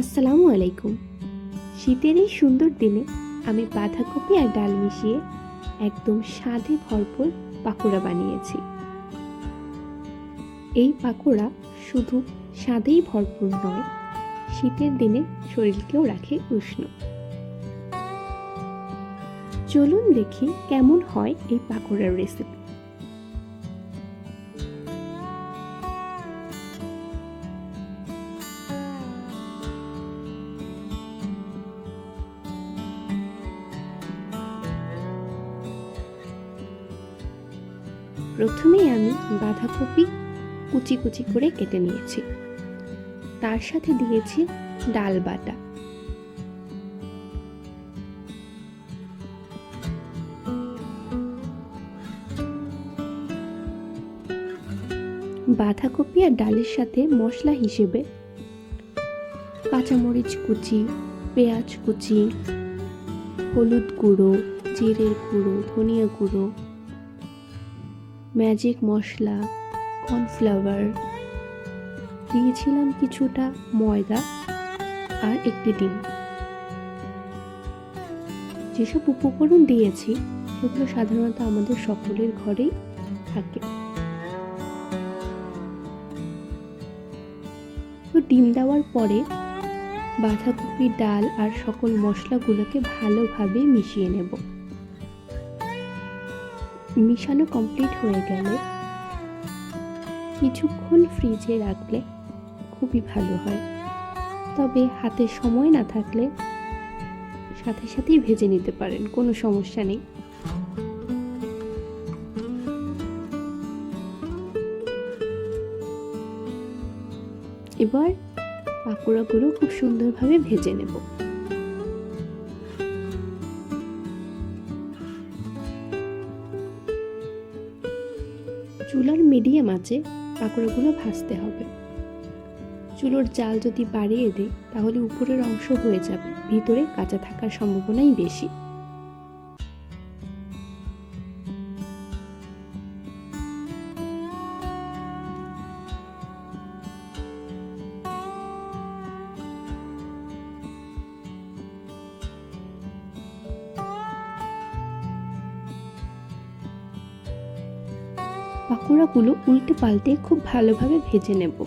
আসসালামু আলাইকুম। শীতের এই সুন্দর দিনে আমি বাঁধাকপি আর ডাল মিশিয়ে একদম স্বাদে ভরপুর পাকোড়া বানিয়েছি। এই পাকোড়া শুধু স্বাদেই ভরপুর নয়, শীতের দিনে শরীরকেও রাখে উষ্ণ। চলুন দেখি কেমন হয় এই পাকোড়ার রেসিপি প্রথমেই আমি বাঁধাকপি কুচি কুচি করে কেটে নিয়েছি। তার সাথে দিয়েছি ডাল বাটা। বাঁধাকপি আর ডালের সাথে মশলা হিসেবে কাঁচামরিচ কুচি, পেঁয়াজ কুচি, হলুদ গুঁড়ো, জিরের গুঁড়ো, ধনিয়া গুঁড়ো ম্যাজিক মশলা, কর্নফ্লাওয়ার, দিয়েছিলাম কিছুটা ময়দা আর একটি ডিম। যেসব উপকরণ দিয়েছি, সেগুলো সাধারণত আমাদের সকলের ঘরেই থাকে। তো ডিম দেওয়ার পরে বাঁধাকপি ডাল আর সকল মশলাগুলোকে ভালোভাবে মিশিয়ে নেব। মিশানো কমপ্লিট হয়ে গেলে কিছুক্ষণ ফ্রিজে রাখলে খুবই ভালো হয়। তবে হাতে সময় না থাকলে সাথে সাথেই ভেজে নিতে পারেন, কোনো সমস্যা নেই। এবার পাকোড়াগুলো খুব সুন্দরভাবে ভেজে নেব। চুলার মিডিয়াম আছে, পাকোড়াগুলো ভাজতে হবে। চুলোর জাল যদি বাড়িয়ে দেয় তাহলে উপরের অংশ হয়ে যাবে, ভিতরে কাঁচা থাকার সম্ভাবনাই বেশি। পাকোড়াগুলো উল্টে পাল্টে খুব ভালোভাবে ভেজে নেব।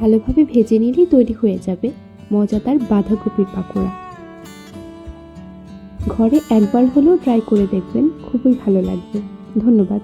ভালোভাবে ভেজে নিলেই তৈরি হয়ে যাবে মজাদার বাঁধাকপির পাকোড়া। ঘরে একবার হলেও ট্রাই করে দেখবেন, খুবই ভালো লাগবে। ধন্যবাদ।